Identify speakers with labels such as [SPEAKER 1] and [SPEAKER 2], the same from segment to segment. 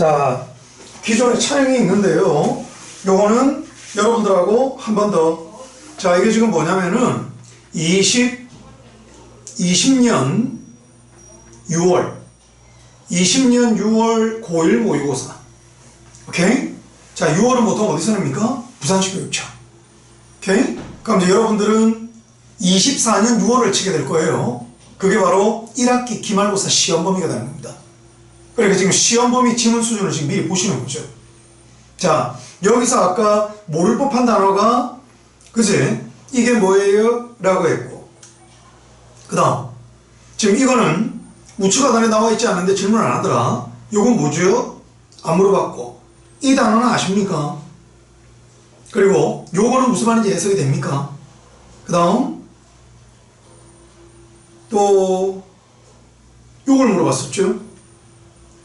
[SPEAKER 1] 자, 기존에 차량이 있는데요. 요거는 여러분들하고 한 번 더. 자, 이게 지금 뭐냐면은 20, 20년 6월. 20년 6월 고1 모의고사. 오케이? 자, 6월은 보통 어디서 냅니까? 부산시 교육청. 오케이? 그럼 이제 여러분들은 24년 6월을 치게 될 거예요. 그게 바로 1학기 기말고사 시험 범위가 되는 겁니다. 그러니까 지금 시험 범위 지문 수준을 지금 미리 보시는 거죠. 자, 여기서 아까 모를 법한 단어가, 그지? 이게 뭐예요? 라고 했고. 그 다음, 지금 이거는 우측 하단에 나와 있지 않은데 질문 안 하더라. 요건 뭐죠? 안 물어봤고. 이 단어는 아십니까? 그리고 요거는 무슨 말인지 해석이 됩니까? 그 다음, 또, 요걸 물어봤었죠?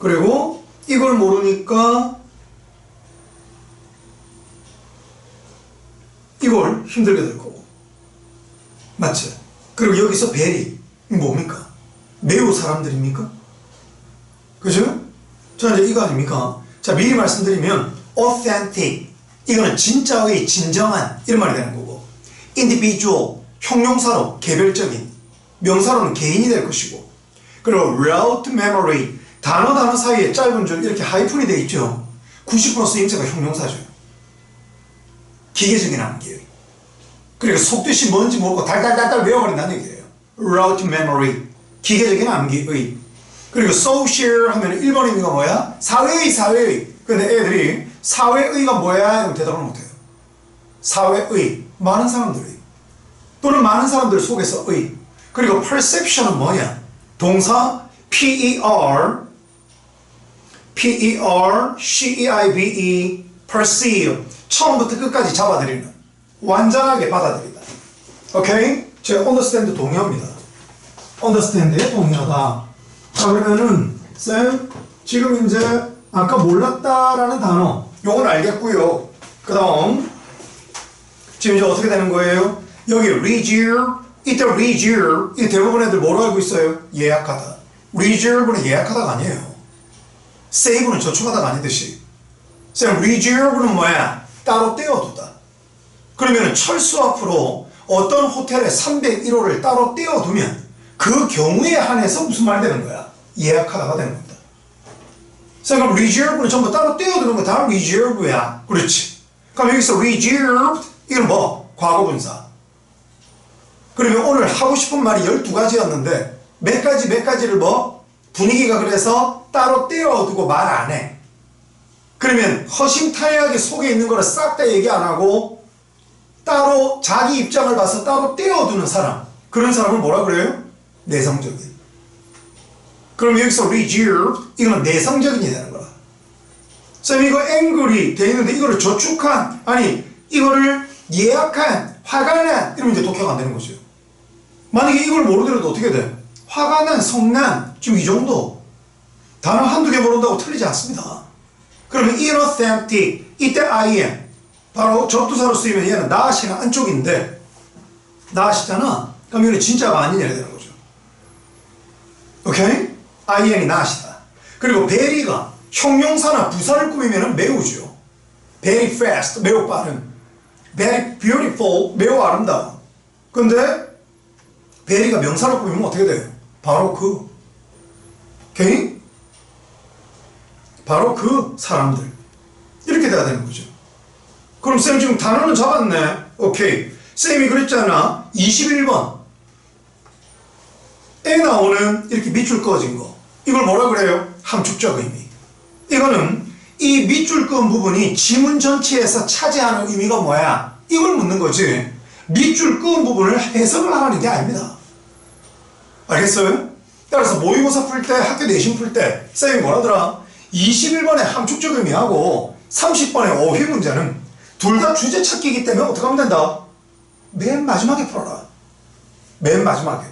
[SPEAKER 1] 그리고 이걸 모르니까 이걸 힘들게 될 거고. 맞죠? 그리고 여기서 베리, 뭡니까? 매우 사람들입니까? 그죠? 자, 이제 이거 아닙니까? 자, 미리 말씀드리면, authentic. 이거는 진짜의 진정한, 이런 말이 되는 거고. individual. 형용사로 개별적인. 명사로는 개인이 될 것이고. 그리고 route memory. 단어 단어 사이에 짧은 줄 이렇게 하이픈이 되어 있죠. 90% 쓰임새가 형용사죠. 기계적인 암기. 그리고 속뜻이 뭔지 모르고 달달달달 외워버린다는 얘기예요. route memory. 기계적인 암기의. 그리고 social 하면 1번 의미가 뭐야? 사회의, 사회의. 근데 애들이 사회의가 뭐야? 이러면 대답을 못해요. 사회의. 많은 사람들의. 또는 많은 사람들 속에서 의. 그리고 perception은 뭐야? 동사 P-E-R P-E-R-C-E-I-V-E perceive. 처음부터 끝까지 잡아들이는. 완전하게 받아들이다. 오케이? 제가 understand 동의합니다. understand에 동의하다. 자 그러면은 쌤 지금 이제 아까 몰랐다라는 단어. 요건 알겠고요. 그 다음 지금 이제 어떻게 되는 거예요? 여기 reserve 이때 reserve 이 대부분 애들 뭐로 알고 있어요? 예약하다. reserve는 예약하다가 아니에요 save는 저축하다가 아니듯이. 쌤 reserve는 뭐야? 따로 떼어두다. 그러면 철수 앞으로 어떤 호텔에 301호를 따로 떼어두면 그 경우에 한해서 무슨 말이 되는 거야? 예약하다가 되는 겁니다. 쌤 그럼 reserve는 전부 따로 떼어두는 거다 reserve야? 그렇지. 그럼 여기서 reserved 이건 뭐? 과거분사. 그러면 오늘 하고 싶은 말이 12가지였는데 몇 가지 몇 가지를 뭐? 분위기가 그래서 따로 떼어두고 말 안 해. 그러면 허심탄회하게 속에 있는 거를 싹 다 얘기 안 하고 따로 자기 입장을 봐서 따로 떼어두는 사람. 그런 사람을 뭐라 그래요? 내성적인. 그럼 여기서 reserved 이거는 내성적인이 되는 거라. 쌤 이거 angry 돼 있는데 이거를 저축한 아니 이거를 예약한 화가 난 이러면 이제 독해가 안 되는 거죠. 만약에 이걸 모르더라도 어떻게 돼? 화가 난, 성난, 지금 이 정도. 단어 한두 개 모른다고 틀리지 않습니다. 그러면 inauthentic, 이때 I am. 바로 접두사로 쓰이면 얘는 나시가 안쪽인데, 나시잖아. 그럼 이거는 진짜가 아니냐 되는 거죠. 오케이? I am이 나시다. 그리고 베리가 형용사나 부사를 꾸미면 매우죠. very fast, 매우 빠른. very beautiful, 매우 아름다운. 근데 베리가 명사로 꾸미면 어떻게 돼요? 바로 그. 오케이? 바로 그 사람들. 이렇게 돼야 되는 거죠. 그럼 쌤 지금 단어는 잡았네. 오케이. 쌤이 그랬잖아. 21번. 에 나오는 이렇게 밑줄 꺼진 거. 이걸 뭐라 그래요? 함축적 의미. 이거는 이 밑줄 끄은 부분이 지문 전체에서 차지하는 의미가 뭐야? 이걸 묻는 거지. 밑줄 끄은 부분을 해석을 하는 게 아닙니다. 알겠어요? 따라서 모의고사 풀 때, 학교 내신 풀 때, 쌤이 뭐라더라? 21번의 함축적 의미하고 30번의 어휘 문제는 둘 다 주제 찾기이기 때문에 어떻게 하면 된다? 맨 마지막에 풀어라. 맨 마지막에.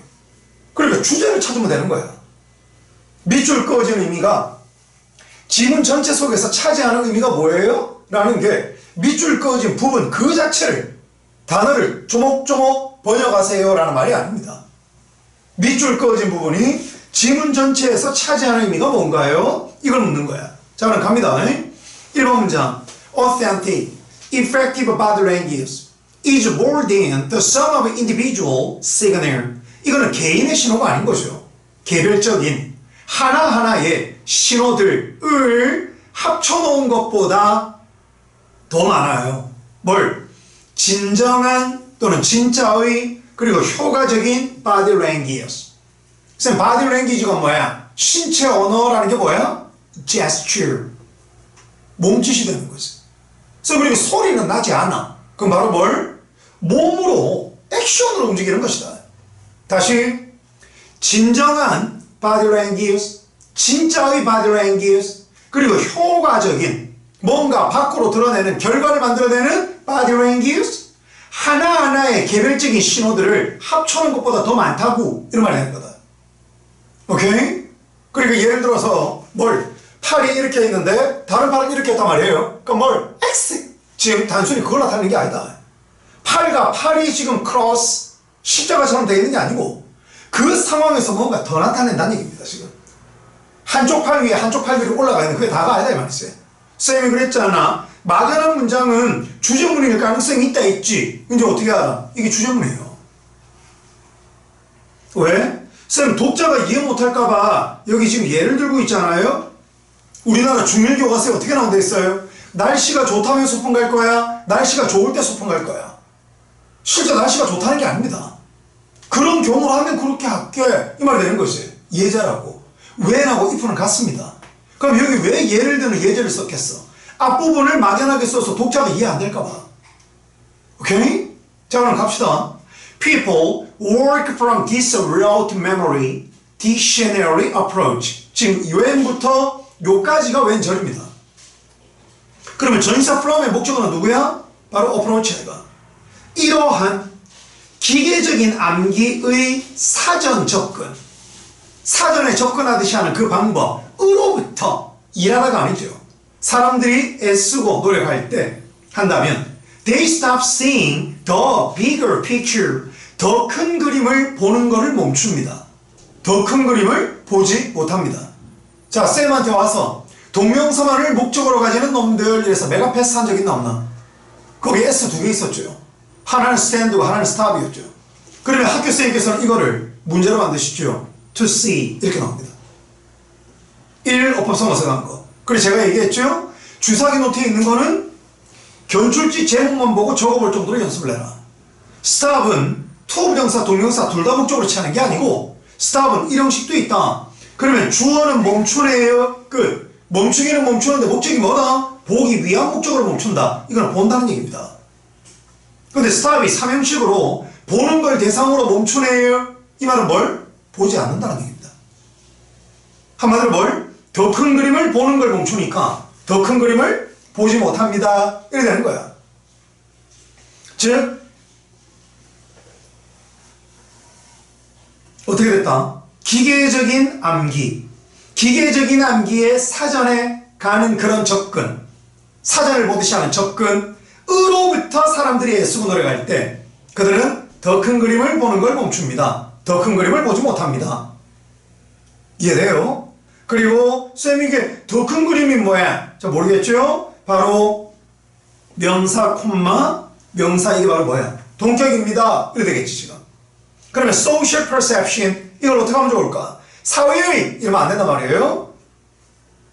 [SPEAKER 1] 그러니까 주제를 찾으면 되는 거야. 밑줄 그어진 의미가 지문 전체 속에서 차지하는 의미가 뭐예요? 라는 게 밑줄 그어진 부분 그 자체를 단어를 조목조목 번역하세요 라는 말이 아닙니다. 밑줄 그어진 부분이 지문 전체에서 차지하는 의미가 뭔가요? 이걸 묻는 거야. 자, 그럼 갑니다. 1번 문장. Authentic, effective body language is more than the sum of individual signal. 이거는 개인의 신호가 아닌 거죠. 개별적인 하나하나의 신호들을 합쳐놓은 것보다 더 많아요. 뭘? 진정한 또는 진짜의 그리고 효과적인 body language. 쌤, body language가 뭐야? 신체 언어라는 게 뭐야? Gesture. 몸짓이 되는 거지. 그래서 그리고 소리는 나지 않아. 그럼 바로 뭘? 몸으로, 액션으로 움직이는 것이다. 다시, 진정한 body language, 진짜의 body language, 그리고 효과적인 뭔가 밖으로 드러내는 결과를 만들어내는 body language, 하나하나의 개별적인 신호들을 합쳐놓은 것보다 더 많다고 이런 말을 하는 거다. 오케이? 그리고 예를 들어서 뭘 팔이 이렇게 있는데 다른 팔은 이렇게 했단 말이에요. 그럼 뭘 X 지금 단순히 그걸 나타내는 게 아니다. 팔과 팔이 지금 크로스 십자가처럼 되어 있는 게 아니고 그 상황에서 뭔가 더 나타낸다는 얘기입니다. 지금 한쪽 팔 위에 한쪽 팔 위로 올라가 있는 그게 다가 아니다 이 말이지. 쌤이 그랬잖아. 막연한 문장은 주제문일 가능성이 있다 있지. 이제 어떻게 알아? 이게 주제문이에요. 왜? 쌤 독자가 이해 못할까봐 여기 지금 예를 들고 있잖아요. 우리나라 중일 교과서에 어떻게 나온다 했어요? 날씨가 좋다면 소풍 갈 거야. 날씨가 좋을 때 소풍 갈 거야. 실제 날씨가 좋다는 게 아닙니다. 그런 경우로 하면 그렇게 할게 이 말이 되는 거지. 예자라고. 왜라고 if는 같습니다. 그럼 여기 왜 예를 드는 예제를 썼겠어? 앞부분을 막연하게 써서 독자가 이해 안 될까봐. 오케이? 자 그럼 갑시다. People work from this route memory dictionary approach. 지금 유엔부터 요까지가 왼절입니다. 그러면 전사 from의 목적어는 누구야? 바로 approach가. 이러한 기계적인 암기의 사전 접근. 사전에 접근하듯이 하는 그 방법으로부터 일하다가 아니죠. 사람들이 애쓰고 노력할 때 한다면 they stop seeing the bigger picture 더 큰 그림을 보는 것을 멈춥니다. 더 큰 그림을 보지 못합니다. 자, 쌤한테 와서 동명서만을 목적으로 가지는 놈들 이래서 메가 패스 한 적 있나 없나? 거기 S 두 개 있었죠. 하나는 스탠드고 하나는 스탑이었죠. 그러면 학교 선생님께서는 이거를 문제로 만드시죠. to see 이렇게 나옵니다. 1. 어법성어서 간 거. 그래서 제가 얘기했죠. 주사기 노트에 있는 거는 견출지 제목만 보고 적어볼 정도로 연습을 해라. 스탑은 투부정사, 동명사 둘 다 목적으로 취하는 게 아니고 스탑은 일형식도 있다. 그러면 주어는 멈추네요. 끝. 멈추기는 멈추는데 목적이 뭐다? 보기 위한 목적으로 멈춘다. 이건 본다는 얘기입니다. 근데 스탑이 삼형식으로 보는 걸 대상으로 멈추네요. 이 말은 뭘? 보지 않는다는 얘기입니다. 한마디로 뭘? 더 큰 그림을 보는 걸 멈추니까 더 큰 그림을 보지 못합니다. 이렇게 되는 거야. 즉, 어떻게 됐다? 기계적인 암기. 기계적인 암기에 사전에 가는 그런 접근. 사전을 보듯이 하는 접근으로부터 사람들이 애쓰고 노력할 때 그들은 더 큰 그림을 보는 걸 멈춥니다. 더 큰 그림을 보지 못합니다. 이해돼요? 그리고 쌤 이게 더 큰 그림이 뭐야? 저 모르겠죠? 바로 명사 콤마 명사 이게 바로 뭐야? 동격입니다. 이래 되겠지 지금. 그러면 social perception 이걸 어떻게 하면 좋을까? 사회의 이러면 안 된단 말이에요.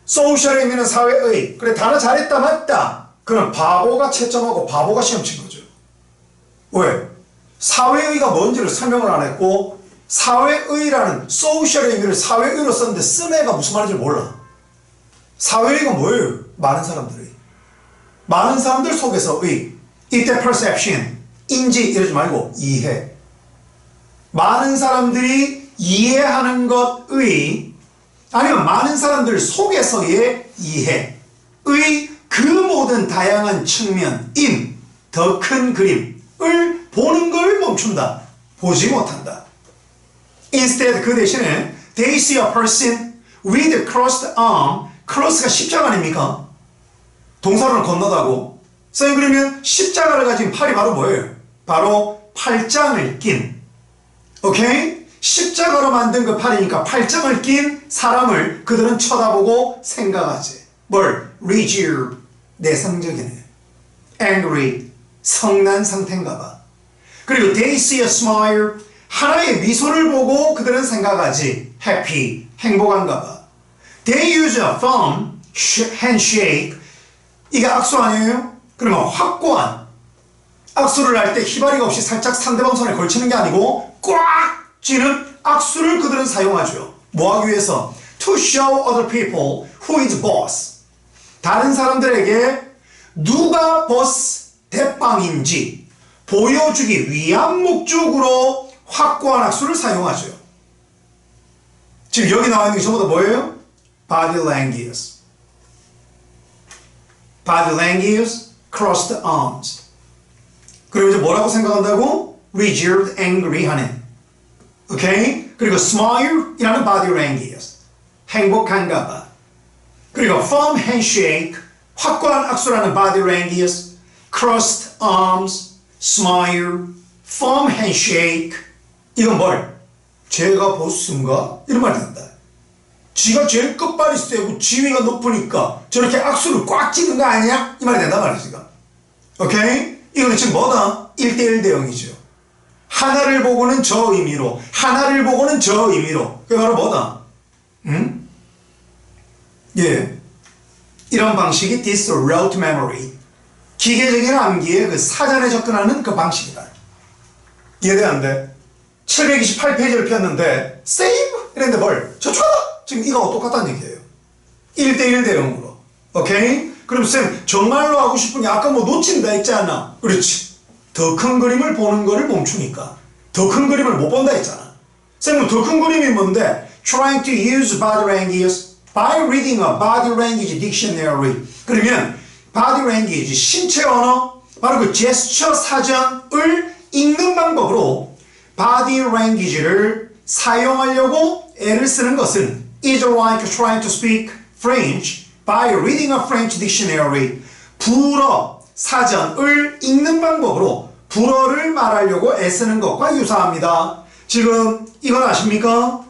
[SPEAKER 1] social의 의미는 사회의. 그래 단어 잘했다 맞다. 그럼 바보가 채점하고 바보가 시험 친 거죠. 왜? 사회의가 뭔지를 설명을 안 했고 사회의라는 소셜의 의미를 사회의로 썼는데 쓴 애가 무슨 말인지 몰라. 사회의가 뭐예요? 많은 사람들이. 많은 사람들 속에서 의 이때 perception, 인지 이러지 말고 이해. 많은 사람들이 이해하는 것의 아니면 많은 사람들 속에서의 이해의 그 모든 다양한 측면인 더 큰 그림을 보는 걸 멈춘다. 보지 못한다. Instead 그 대신에 they see a person with crossed arm cross가 십자가 아닙니까? 동사로는 건너다고 선생님 그러면 십자가를 가진 팔이 바로 뭐예요? 바로 팔짱을 낀 오케이? 십자가로 만든 그 팔이니까 팔짱을 낀 사람을 그들은 쳐다보고 생각하지 뭘? reserve. 내성적이네. angry. 성난 상태인가 봐. 그리고 they see a smile. 하나의 미소를 보고 그들은 생각하지. happy. 행복한가 봐. They use a thumb, handshake. 이게 악수 아니에요? 그러면 확고한. 악수를 할 때 희바리가 없이 살짝 상대방 손에 걸치는 게 아니고 꽉 쥐는 악수를 그들은 사용하죠. 뭐 하기 위해서? To show other people who is boss. 다른 사람들에게 누가 보스 대빵인지 보여주기 위한 목적으로 확고한 악수를 사용하죠. 지금 여기 나와 있는 게 전부 다 뭐예요? Body language. Body language, crossed arms. 그리고 이제 뭐라고 생각한다고? Reserved, angry 하는. 오케이? 그리고 smile 이라는 body language. 행복한가 봐. 그리고 firm handshake, 확고한 악수라는 body language. crossed arms, smile, firm handshake. 이건 뭘? 제가 보스인가? 이런 말이 된다. 지가 제일 끝발이 세고 지위가 높으니까 저렇게 악수를 꽉 찌는 거 아니야? 이 말이 된단 말이야, 지금. 오케이? 이거는 지금 뭐다? 1대1 대응이죠. 하나를 보고는 저 의미로, 하나를 보고는 저 의미로. 그게 바로 뭐다? 응? 예. 이런 방식이 this rote memory. 기계적인 암기의 그 사전에 접근하는 그 방식이다. 돼? 728페이지를 폈는데, save! 이랬는데 뭘? 저축하다! 지금 이거하고 똑같다는 얘기예요. 1대1 대응으로. 오케이? 그럼 쌤, 정말로 하고 싶은 게 아까 뭐 놓친다 했잖아. 그렇지. 더 큰 그림을 보는 거를 멈추니까. 더 큰 그림을 못 본다 했잖아. 쌤은 더 큰 그림이 뭔데? Trying to use body language by reading a body language dictionary. 그러면 body language, 신체 언어, 바로 그 제스처 사전을 읽는 방법으로 body language를 사용하려고 애를 쓰는 것은 is like trying to speak French by reading a French dictionary. 불어 사전을 읽는 방법으로 불어를 말하려고 애쓰는 것과 유사합니다. 지금 이건 아십니까?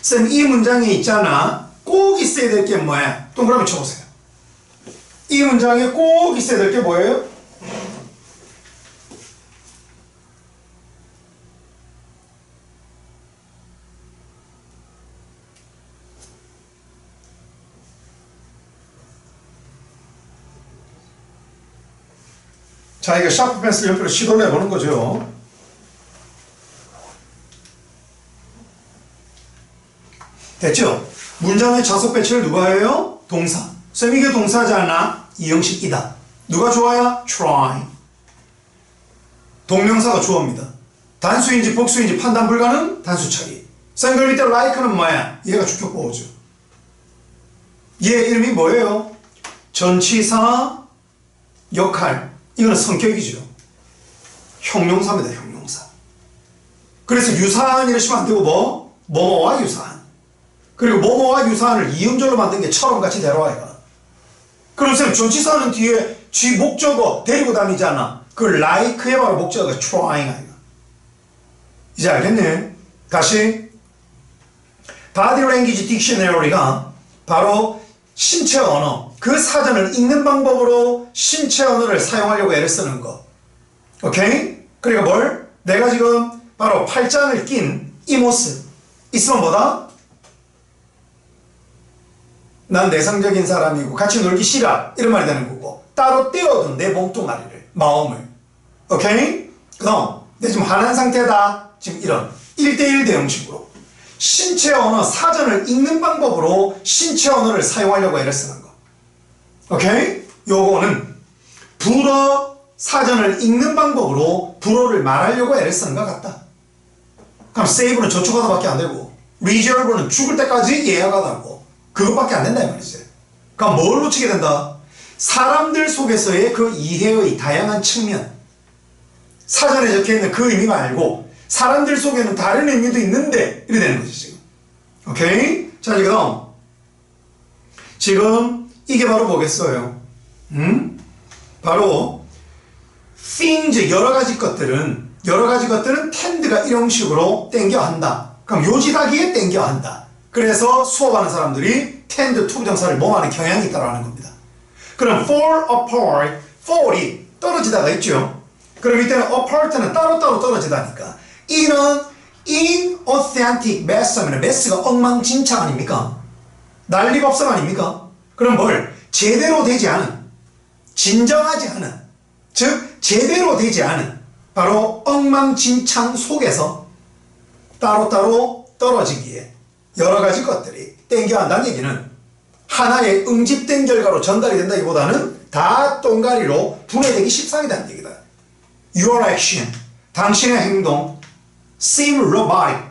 [SPEAKER 1] 쌤, 이 문장에 있잖아. 꼭 있어야 될 게 뭐야? 동그라미 쳐보세요. 이 문장에 꼭 있어야 될 게 뭐예요? 자, 이거 샤프 펜슬 옆으로 시도를 해보는 거죠. 됐죠? 문장의 자석 배치를 누가 해요? 동사. 쌤 이게 동사잖아. 이 형식이다. 누가 좋아야? try. 동명사가 주어입니다. 단수인지 복수인지 판단 불가능? 단수 차이. 쌤 그럼 이때 like는 뭐야? 얘가 주격보 오죠. 얘 이름이 뭐예요? 전치사 역할. 이거는 성격이죠. 형용사입니다, 형용사. 그래서 유사한 이러시면 안 되고 뭐? 뭐뭐와 유사한. 그리고 뭐뭐와 유사한을 이음절로 만든 게 처럼 같이 데려와요. 그럼 쌤, 전치사는 뒤에 쥐 목적어 데리고 다니잖아. 그 like의 바로 목적어가 trying 아이가. 이제 알겠네. 다시. Body Language Dictionary가 바로 신체 언어, 그 사전을 읽는 방법으로 신체 언어를 사용하려고 애를 쓰는 거. 오케이? 그러니까 뭘? 내가 지금 바로 팔짱을 낀 이 모습. 있으면 뭐다? 난 내성적인 사람이고 같이 놀기 싫어. 이런 말이 되는 거고. 따로 떼어둔 내 몸뚱아리를, 마음을. 오케이? 그 다음, 내 지금 화난 상태다. 지금 이런 1대1 대응식으로. 신체 언어 사전을 읽는 방법으로 신체 언어를 사용하려고 애를 쓰는 거. 오케이? 요거는 불어 사전을 읽는 방법으로 불어를 말하려고 애를 쓰는 것 같다. 그럼 세이브는 저축하다밖에 안 되고 리저브는 죽을 때까지 예약하다고 그것밖에 안 된다 이 말이지. 그럼 뭘 놓치게 된다? 사람들 속에서의 그 이해의 다양한 측면 사전에 적혀있는 그 의미 말고 사람들 속에는 다른 의미도 있는데 이래 되는 거지 지금 오케이? 자 지금 지금 이게 바로 뭐겠어요? 음? 바로 things 여러 가지 것들은 여러 가지 것들은 tend가 이런 식으로 땡겨 한다. 그럼 요지다기에 땡겨 한다. 그래서 수업하는 사람들이 tend to 부정사를 뭐하는 경향이 있다라는 겁니다. 그럼 fall apart, fall이 떨어지다가 있죠. 그럼 이때는 apart는 따로따로 떨어지다니까. 이런 inauthentic mess하면 mess가 엉망진창 아닙니까? 난리법석 아닙니까? 그럼 뭘? 제대로 되지 않은, 진정하지 않은, 즉 제대로 되지 않은 바로 엉망진창 속에서 따로따로 떨어지기에 여러 가지 것들이 땡겨간다는 얘기는 하나의 응집된 결과로 전달이 된다기보다는 다 똥가리로 분해되기 십상이다는 얘기다. Your action, 당신의 행동, seem robotic.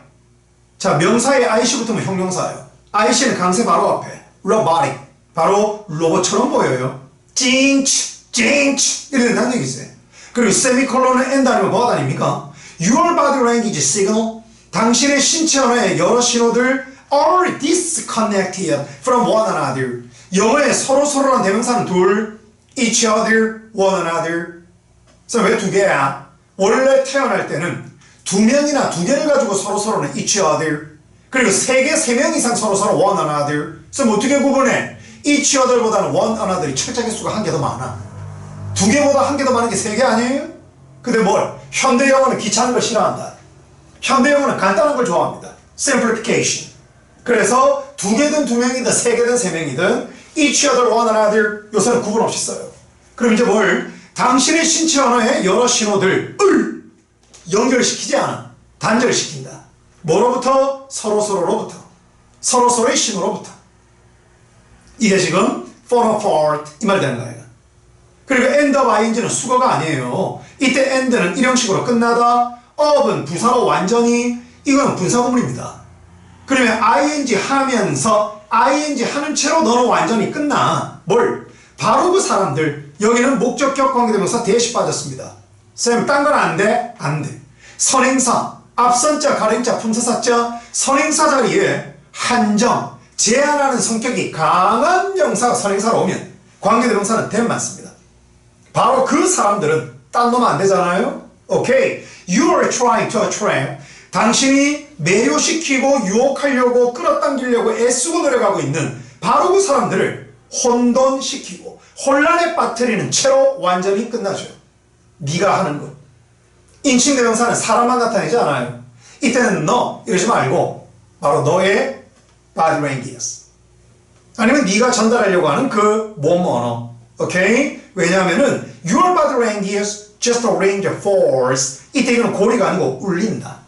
[SPEAKER 1] 자, 명사의 IC 붙으면 형용사예요. IC는 강세 바로 앞에, robotic. 바로 로봇처럼 보여요. 찡치, 찡치 이래 된다는 얘기지. 그리고 end 아니면 뭐가 아닙니까? Your body language signal, 당신의 신체 언어의 여러 신호들 are disconnected from one another. 영어의 서로 서로란 대명사는 둘, each other, one another. 그래서 왜 두 개야? 원래 태어날 때는 두 명이나 두 개를 가지고 서로 서로는 each other. 그리고 세 개, 세 명 이상 서로 서로 one another. 그래서 어떻게 구분해? Each other보다는 one another이 철자 개수가 한 개 더 많아. 두 개보다 한 개 더 많은 게 세 개 아니에요? 근데 뭘? 현대 영어는 귀찮은 걸 싫어한다. 현대 영어는 간단한 걸 좋아합니다. simplification. 그래서 두 개든 두 명이든 세 개든 세 명이든 each other, one another 요새는 구분 없이 써요. 그럼 이제 뭘? 당신의 신체 언어의 여러 신호들을 연결시키지 않아. 단절시킨다. 뭐로부터? 서로 서로로부터. 서로 서로의 신호로부터. 이게 지금 fall apart 이말 되는 거예요. 그리고 end of ing는 수거가 아니에요. 이때 end는 일형식으로 끝나다. of은 부사로 완전히 이건 분사구문입니다. 그러면 ing 하면서 ing 하는 채로 너는 완전히 끝나. 뭘? 바로 그 사람들 여기는 목적격 관계대명사 대시 빠졌습니다. 쌤, 딴 건 안 돼? 안 돼. 선행사, 앞선자, 가랭자, 품사사자, 선행사 자리에 한정, 제한하는 성격이 강한 명사가 선행사로 오면 관계대명사는 된 맞습니다. 바로 그 사람들은 딴 놈 안 되잖아요? 오케이. You are trying to attract. 당신이 매료시키고 유혹하려고 끌어당기려고 애쓰고 노력하고 있는 바로 그 사람들을 혼돈시키고 혼란에 빠뜨리는 채로 완전히 끝나죠. 네가 하는 것. 인칭대명사는 사람만 나타내지 않아요. 이때는 너 이러지 말고 바로 너의 body language. 아니면 네가 전달하려고 하는 그 몸 언어. 오케이? 왜냐하면은 your body language just a range of force. 이때 이거는 고리가 아니고 울린다.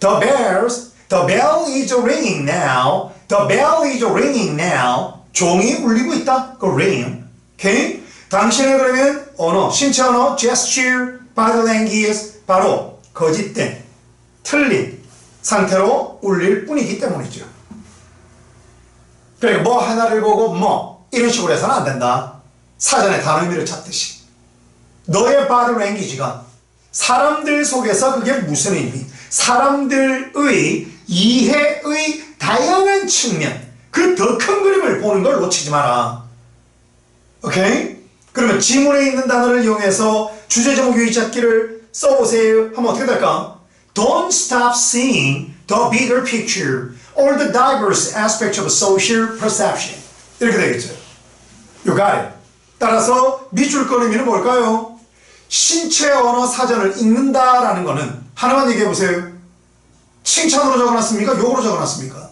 [SPEAKER 1] The bells, the bell is ringing now. The bell is ringing now. 종이 울리고 있다. 그 ring. 오케이? 당신의 그러면 언어, 신체 언어, gesture, body language 바로 거짓된, 틀린 상태로 울릴 뿐이기 때문이죠. 그러니까 뭐 하나를 보고 뭐 이런 식으로 해서는 안 된다. 사전에 단어 의미를 찾듯이. 너의 body language가 사람들 속에서 그게 무슨 의미? 사람들의 이해의 다양한 측면, 그 더 큰 그림을 보는 걸 놓치지 마라. 오케이? 그러면 지문에 있는 단어를 이용해서 주제 제목 유의 찾기를 써보세요. 하면 어떻게 될까? Don't stop seeing the bigger picture or the diverse aspects of social perception. 이렇게 되겠죠. It. 따라서 밑줄 건 의미는 뭘까요? 신체 언어 사전을 읽는다라는 거는 하나만 얘기해 보세요. 칭찬으로 적어놨습니까? 욕으로 적어놨습니까?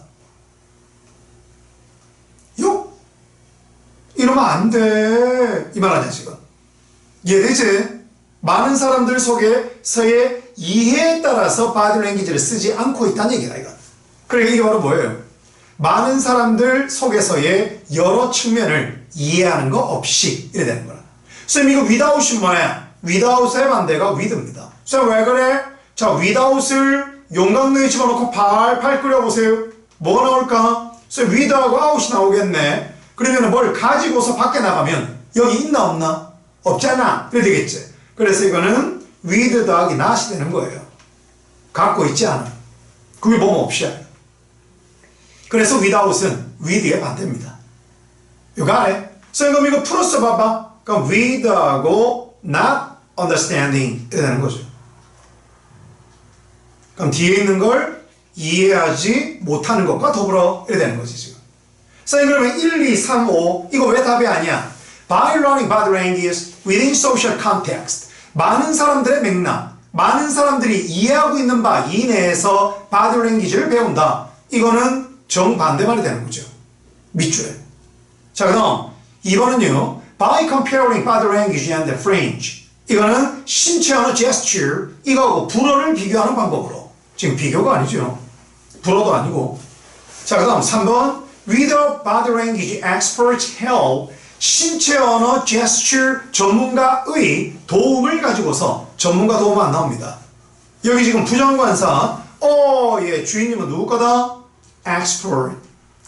[SPEAKER 1] 욕? 이러면 안 돼. 이 말 아니야, 지금. 이해되지? 많은 사람들 속에서의 이해에 따라서 바디 랭귀지를 쓰지 않고 있다는 얘기다, 이거. 그러니까 이게 바로 뭐예요? 많은 사람들 속에서의 여러 측면을 이해하는 거 없이 이래 되는 거라. 쌤, 이거 without이 뭐야? without의 반대가 with입니다. 쌤, 왜 그래? 자, without을 용광로에 집어넣고 팔팔 끓여보세요. 뭐가 나올까? 쌤, with하고 out이 나오겠네. 그러면 뭘 가지고서 밖에 나가면 여기 있나 없나? 없잖아. 그래 되겠지. 그래서 이거는 with 더하기 not이 되는 거예요. 갖고 있지 않아. 그게 뭐뭐 없이야. 그래서 without은 with의 반대입니다. You got it? 쌤, 그럼 이거 풀어서 봐봐. 그럼 with하고 not understanding 이렇게 되는 거죠. 그럼 뒤에 있는 걸 이해하지 못하는 것과 더불어 이래 되는 거지 지금. 선생님 그러면 1, 2, 3, 5 이거 왜 답이 아니야? By learning body language within social context 많은 사람들의 맥락 많은 사람들이 이해하고 있는 바 이내에서 body language를 배운다. 이거는 정반대 말이 되는 거죠. 밑줄에. 자 그 다음 2번은요. By comparing body language and fringe 이거는 신체 언어 gesture 이거하고 불어를 비교하는 방법으로 지금 비교가 아니죠. 불어도 아니고 자, 그 다음 3번. With body language experts help 신체 언어 gesture 전문가의 도움을 가지고서 전문가 도움 안 나옵니다. 여기 지금 부정관사, 어, 예, 주인님은 누구 거다? Expert.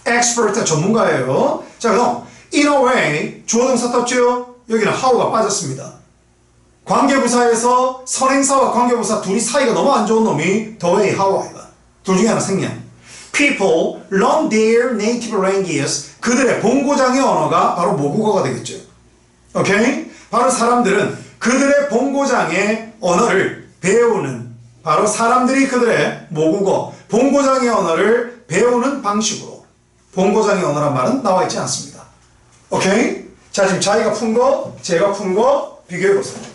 [SPEAKER 1] expert 전문가예요. 자, 그럼 in a way 주어동사 떴죠? 여기는 how가 빠졌습니다. 관계부사에서 선행사와 관계부사 둘이 사이가 너무 안 좋은 놈이 the way, how 아이가. 둘 중에 하나 생략. People learn their native languages. 그들의 본고장의 언어가 바로 모국어가 되겠죠. 오케이? 바로 사람들은 그들의 본고장의 언어를 배우는 바로 사람들이 그들의 모국어, 본고장의 언어를 배우는 방식으로 본고장의 언어란 말은 나와 있지 않습니다. 오케이? 자, 지금 자기가 푼 거, 제가 푼 거 비교해 보세요.